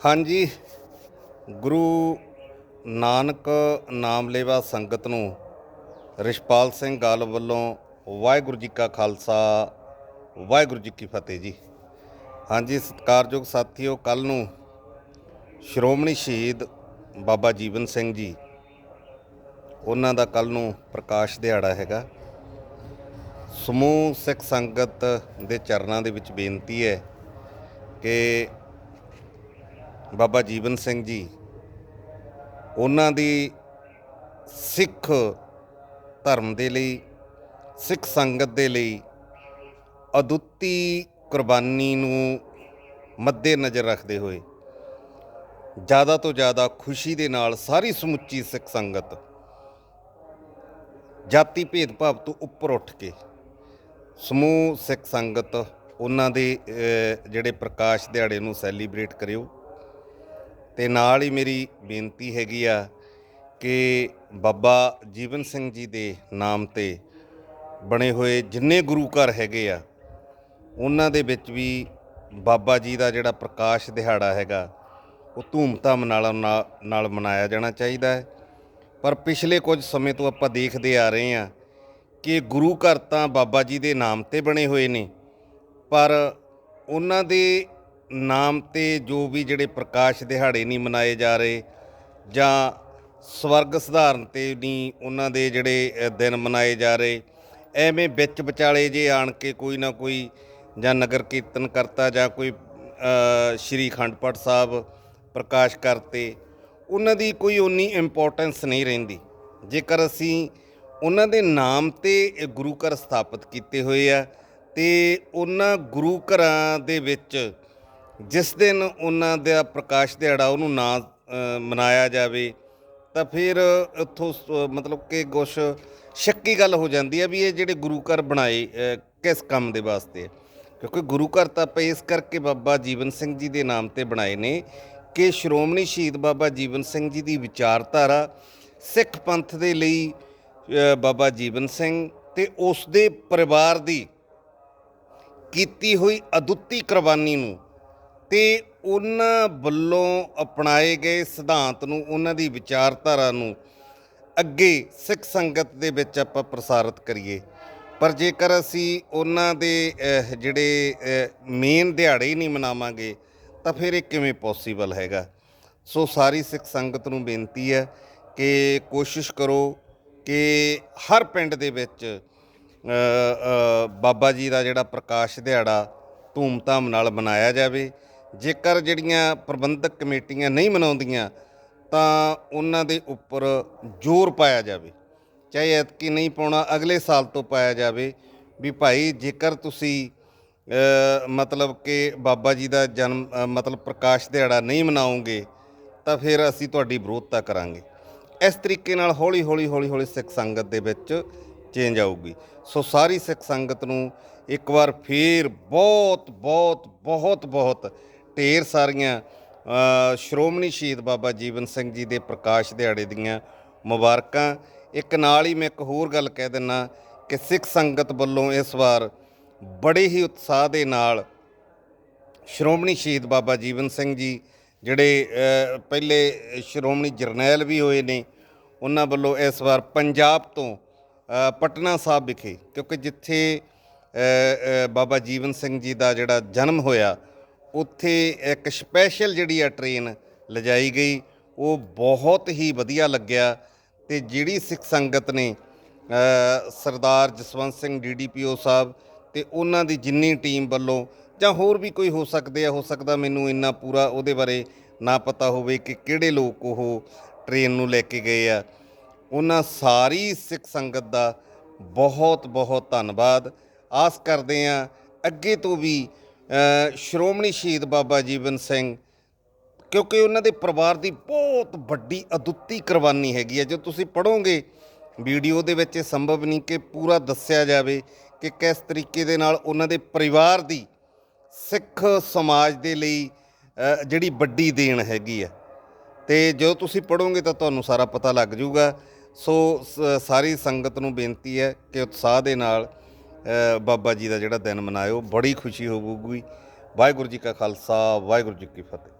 ਹਾਂਜੀ, ਗੁਰੂ ਨਾਨਕ ਨਾਮ ਲੇਵਾ ਸੰਗਤ ਨੂੰ ਰਿਸ਼ਪਾਲ ਸਿੰਘ ਗਾਲ ਵੱਲੋਂ ਵਾਹਿਗੁਰੂ ਜੀ ਕਾ ਖਾਲਸਾ, ਵਾਹਿਗੁਰੂ ਜੀ ਕੀ ਫਤਿਹ ਜੀ। ਹਾਂਜੀ, ਸਤਿਕਾਰਯੋਗ ਸਾਥੀਓ ਕੱਲ ਨੂੰ ਸ਼੍ਰੋਮਣੀ ਸ਼ਹੀਦ ਬਾਬਾ ਜੀਵਨ ਸਿੰਘ ਜੀ, ਉਹਨਾਂ ਦਾ ਕੱਲ ਨੂੰ ਪ੍ਰਕਾਸ਼ ਦਿਹਾੜਾ ਹੈਗਾ। ਸਮੂਹ ਸਿੱਖ ਸੰਗਤ ਦੇ ਚਰਨਾਂ ਦੇ ਵਿੱਚ ਬੇਨਤੀ ਹੈ ਕਿ ਬਾਬਾ ਜੀਵਨ ਸਿੰਘ ਜੀ, ਉਹਨਾਂ ਦੀ ਸਿੱਖ ਧਰਮ ਦੇ ਲਈ, ਸਿੱਖ ਸੰਗਤ ਦੇ ਲਈ ਅਦੁੱਤੀ ਕੁਰਬਾਨੀ ਨੂੰ ਮੱਦੇ ਨਜ਼ਰ ਰੱਖਦੇ ਹੋਏ ਜ਼ਿਆਦਾ ਤੋਂ ਜ਼ਿਆਦਾ ਖੁਸ਼ੀ ਦੇ ਨਾਲ ਸਾਰੀ ਸਮੁੱਚੀ ਸਿੱਖ ਸੰਗਤ ਜਾਤੀ ਭੇਦਭਾਵ ਤੋਂ ਉੱਪਰ ਉੱਠ ਕੇ ਸਮੂਹ ਸਿੱਖ ਸੰਗਤ ਉਹਨਾਂ ਦੇ ਜਿਹੜੇ ਪ੍ਰਕਾਸ਼ ਦਿਹਾੜੇ ਨੂੰ ਸੈਲੀਬ੍ਰੇਟ ਕਰਿਓ। ਤੇ ਨਾਲ ਹੀ ਮੇਰੀ ਬੇਨਤੀ ਹੈਗੀ ਆ ਕਿ ਬਾਬਾ ਜੀਵਨ ਸਿੰਘ ਜੀ ਦੇ ਨਾਮ ਤੇ ਬਣੇ ਹੋਏ ਜਿੰਨੇ ਗੁਰੂ ਘਰ ਹੈਗੇ ਆ, ਉਹਨਾਂ ਦੇ ਵਿੱਚ ਵੀ ਬਾਬਾ ਜੀ ਦਾ ਜਿਹੜਾ ਪ੍ਰਕਾਸ਼ ਦਿਹਾੜਾ ਹੈਗਾ, ਉਹ ਧੂਮਧਾਮ ਨਾਲ ਨਾਲ ਮਨਾਇਆ ਜਾਣਾ ਚਾਹੀਦਾ ਹੈ। ਪਰ ਪਿਛਲੇ ਕੁਝ ਸਮੇਂ ਤੋਂ ਆਪਾਂ ਦੇਖਦੇ ਆ ਰਹੇ ਹਾਂ ਕਿ ਗੁਰੂ ਘਰ ਤਾਂ ਬਾਬਾ ਜੀ ਦੇ ਨਾਮ ਤੇ ਬਣੇ ਹੋਏ ਨੇ, ਪਰ ਉਹਨਾਂ ਦੇ ਨਾਮ ਤੇ ਜੋ ਵੀ ਜਿਹੜੇ ਪ੍ਰਕਾਸ਼ ਦਿਹਾੜੇ ਨਹੀਂ ਮਨਾਏ ਜਾ ਰਹੇ ਜਾਂ ਸਵਰਗ ਸਧਾਰਨ ਤੇ ਨਹੀਂ ਉਹਨਾਂ ਦੇ ਜਿਹੜੇ ਦਿਨ ਮਨਾਏ ਜਾ ਰਹੇ, ਐਵੇਂ ਵਿੱਚ ਵਿਚਾਲੇ ਜੇ ਆਣ ਕੇ ਕੋਈ ਨਾ ਕੋਈ ਜਾਂ ਨਗਰ ਕੀਰਤਨ ਕਰਤਾ ਜਾਂ ਕੋਈ ਸ਼੍ਰੀ ਅਖੰਡ ਪਾਠ ਸਾਹਿਬ ਪ੍ਰਕਾਸ਼ ਕਰਤੇ, ਉਹਨਾਂ ਦੀ ਕੋਈ ਉਨੀ ਇੰਪੋਰਟੈਂਸ ਨਹੀਂ ਰਹਿੰਦੀ। ਜੇਕਰ ਅਸੀਂ ਉਹਨਾਂ ਦੇ ਨਾਮ ਤੇ ਗੁਰੂ ਘਰ ਸਥਾਪਿਤ ਕੀਤੇ ਹੋਏ ਆ ਤੇ ਉਹਨਾਂ ਗੁਰੂ ਘਰਾਂ ਦੇ ਵਿੱਚ ਜਿਸ ਦਿਨ ਉਹਨਾਂ ਦਾ ਪ੍ਰਕਾਸ਼ ਦਿਹਾੜਾ ਉਹਨੂੰ ਨਾ ਮਨਾਇਆ ਜਾਵੇ, ਤਾਂ ਫਿਰ ਉੱਥੋਂ ਸ- ਮਤਲਬ ਕਿ ਕੁਛ ਸ਼ੱਕੀ ਗੱਲ ਹੋ ਜਾਂਦੀ ਹੈ ਵੀ ਇਹ ਜਿਹੜੇ ਗੁਰੂ ਘਰ ਬਣਾਏ ਕਿਸ ਕੰਮ ਦੇ ਵਾਸਤੇ ਕਿਉਂਕਿ ਗੁਰੂ ਘਰ ਤਾਂ ਆਪਾਂ ਇਸ ਕਰਕੇ ਬਾਬਾ ਜੀਵਨ ਸਿੰਘ ਜੀ ਦੇ ਨਾਮ ਤੇ ਬਣਾਏ ਨੇ ਕਿ ਸ਼੍ਰੋਮਣੀ ਸ਼ਹੀਦ ਬਾਬਾ ਜੀਵਨ ਸਿੰਘ ਜੀ ਦੀ ਵਿਚਾਰਧਾਰਾ ਸਿੱਖ ਪੰਥ ਦੇ ਲਈ ਬਾਬਾ ਜੀਵਨ ਸਿੰਘ ਤੇ ਉਸ ਦੇ ਪਰਿਵਾਰ ਦੀ ਕੀਤੀ ਹੋਈ ਅਦੁੱਤੀ ਕੁਰਬਾਨੀ ਨੂੰ ਤੇ ਉਹਨਾਂ ਵੱਲੋਂ ਅਪਣਾਏ ਗਏ ਸਿਧਾਂਤ ਨੂੰ ਉਹਨਾਂ ਦੀ ਵਿਚਾਰਧਾਰਾ ਨੂੰ ਅੱਗੇ ਸਿੱਖ ਸੰਗਤ ਦੇ ਵਿੱਚ ਆਪਾਂ ਪ੍ਰਸਾਰਿਤ ਕਰੀਏ। ਪਰ ਜੇਕਰ ਅਸੀਂ ਉਹਨਾਂ ਦੇ ਜਿਹੜੇ ਮੇਨ ਦਿਹਾੜੇ ਹੀ ਨਹੀਂ ਮਨਾਵਾਂਗੇ, ਤਾਂ ਫਿਰ ਇਹ ਕਿਵੇਂ ਪੋਸੀਬਲ ਹੈਗਾ? ਸੋ ਸਾਰੀ ਸਿੱਖ ਸੰਗਤ ਨੂੰ ਬੇਨਤੀ ਹੈ ਕਿ ਕੋਸ਼ਿਸ਼ ਕਰੋ ਕਿ ਹਰ ਪਿੰਡ ਦੇ ਵਿੱਚ ਬਾਬਾ ਜੀ ਦਾ ਜਿਹੜਾ ਪ੍ਰਕਾਸ਼ ਦਿਹਾੜਾ ਧੂਮਧਾਮ ਨਾਲ ਮਨਾਇਆ ਜਾਵੇ। ਜੇਕਰ ਜਿਹੜੀਆਂ ਪ੍ਰਬੰਧਕ ਕਮੇਟੀਆਂ ਨਹੀਂ ਮਨਾਉਂਦੀਆਂ, ਤਾਂ ਉਹਨਾਂ ਦੇ ਉੱਪਰ ਜ਼ੋਰ ਪਾਇਆ ਜਾਵੇ। ਚਾਹੇ ਐਤਕੀ ਨਹੀਂ ਪਾਉਣਾ, ਅਗਲੇ ਸਾਲ ਤੋਂ ਪਾਇਆ ਜਾਵੇ ਵੀ ਭਾਈ ਜੇਕਰ ਤੁਸੀਂ ਮਤਲਬ ਕਿ ਬਾਬਾ ਜੀ ਦਾ ਜਨਮ ਮਤਲਬ ਪ੍ਰਕਾਸ਼ ਦਿਹਾੜਾ ਨਹੀਂ ਮਨਾਉਂਗੇ ਤਾਂ ਫਿਰ ਅਸੀਂ ਤੁਹਾਡੀ ਵਿਰੋਧਤਾ ਕਰਾਂਗੇ। ਇਸ ਤਰੀਕੇ ਨਾਲ ਹੌਲੀ ਹੌਲੀ ਹੌਲੀ ਹੌਲੀ ਸਿੱਖ ਸੰਗਤ ਦੇ ਵਿੱਚ ਚੇਂਜ ਆਊਗੀ। ਸੋ ਸਾਰੀ ਸਿੱਖ ਸੰਗਤ ਨੂੰ ਇੱਕ ਵਾਰ ਫੇਰ ਬਹੁਤ ਬਹੁਤ ਬਹੁਤ ਬਹੁਤ ਢੇਰ ਸਾਰੀਆਂ ਸ਼੍ਰੋਮਣੀ ਸ਼ਹੀਦ ਬਾਬਾ ਜੀਵਨ ਸਿੰਘ ਜੀ ਦੇ ਪ੍ਰਕਾਸ਼ ਦਿਹਾੜੇ ਦੀਆਂ ਮੁਬਾਰਕਾਂ। ਇੱਕ ਨਾਲ ਹੀ ਮੈਂ ਇੱਕ ਹੋਰ ਗੱਲ ਕਹਿ ਦਿੰਨਾ ਕਿ ਸਿੱਖ ਸੰਗਤ ਵੱਲੋਂ ਇਸ ਵਾਰ ਬੜੇ ਹੀ ਉਤਸ਼ਾਹ ਦੇ ਨਾਲ ਸ਼੍ਰੋਮਣੀ ਸ਼ਹੀਦ ਬਾਬਾ ਜੀਵਨ ਸਿੰਘ ਜੀ ਜਿਹੜੇ ਪਹਿਲੇ ਸ਼੍ਰੋਮਣੀ ਜਰਨੈਲ ਵੀ ਹੋਏ ਨੇ, ਉਹਨਾਂ ਵੱਲੋਂ ਇਸ ਵਾਰ ਪੰਜਾਬ ਤੋਂ ਪਟਨਾ ਸਾਹਿਬ ਵਿਖੇ, ਕਿਉਂਕਿ ਜਿੱਥੇ ਬਾਬਾ ਜੀਵਨ ਸਿੰਘ ਜੀ ਦਾ ਜਿਹੜਾ ਜਨਮ ਹੋਇਆ ਉੱਥੇ ਇੱਕ ਸਪੈਸ਼ਲ ਜਿਹੜੀ ਆ ਟ੍ਰੇਨ ਲਿਜਾਈ ਗਈ, ਉਹ ਬਹੁਤ ਹੀ ਵਧੀਆ ਲੱਗਿਆ ਤੇ ਜਿਹੜੀ ਸਿੱਖ ਸੰਗਤ ਨੇ ਸਰਦਾਰ ਜਸਵੰਤ ਸਿੰਘ ਡੀਡੀਪੀਓ ਸਾਹਿਬ ਤੇ ਉਹਨਾਂ ਦੀ ਜਿੰਨੀ ਟੀਮ ਵੱਲੋਂ, ਜਾਂ ਹੋਰ ਵੀ ਕੋਈ ਹੋ ਸਕਦੇ ਆ, ਹੋ ਸਕਦਾ ਮੈਨੂੰ ਇੰਨਾ ਪੂਰਾ ਉਹਦੇ ਬਾਰੇ ਨਾ ਪਤਾ ਹੋਵੇ ਕਿ ਕਿਹੜੇ ਲੋਕ ਉਹ ਟ੍ਰੇਨ ਨੂੰ ਲੈ ਕੇ ਗਏ ਆ। ਉਹਨਾਂ ਸਾਰੀ ਸਿੱਖ ਸੰਗਤ ਦਾ ਬਹੁਤ ਬਹੁਤ ਧੰਨਵਾਦ। ਆਸ ਕਰਦੇ ਆ ਅੱਗੇ ਤੋਂ ਵੀ ਸ਼੍ਰੋਮਣੀ ਸ਼ਹੀਦ ਬਾਬਾ ਜੀਵਨ ਸਿੰਘ, ਕਿਉਂਕਿ ਉਹਨਾਂ ਦੇ ਪਰਿਵਾਰ ਦੀ ਬਹੁਤ ਵੱਡੀ ਅਦੁੱਤੀ ਕੁਰਬਾਨੀ ਹੈਗੀ ਹੈ। ਜੋ ਤੁਸੀਂ ਪੜੋਗੇ ਵੀਡੀਓ ਦੇ ਵਿੱਚ, ਇਹ ਸੰਭਵ ਨਹੀਂ ਕਿ ਪੂਰਾ ਦੱਸਿਆ ਜਾਵੇ ਕਿ ਕਿਸ ਤਰੀਕੇ ਦੇ ਨਾਲ ਉਹਨਾਂ ਦੇ ਪਰਿਵਾਰ ਦੀ ਸਿੱਖ ਸਮਾਜ ਦੇ ਲਈ ਜਿਹੜੀ ਵੱਡੀ ਦੇਣ ਹੈਗੀ ਆ ਤੇ ਜਦੋਂ ਤੁਸੀਂ ਪੜੋਗੇ ਤਾਂ ਤੁਹਾਨੂੰ ਸਾਰਾ ਪਤਾ ਲੱਗ ਜਾਊਗਾ। ਸੋ, ਸ- ਸਾਰੀ ਸੰਗਤ ਨੂੰ ਬੇਨਤੀ ਹੈ ਕਿ ਉਤਸ਼ਾਹ ਦੇ ਨਾਲ ਬਾਬਾ ਜੀ ਦਾ ਜਿਹੜਾ ਦਿਨ ਮਨਾਇਓ, ਬੜੀ ਖੁਸ਼ੀ ਹੋਊਗੀ। ਵਾਹਿਗੁਰੂ ਜੀ ਕਾ ਖਾਲਸਾ, ਵਾਹਿਗੁਰੂ ਜੀ ਕੀ ਫਤਿਹ।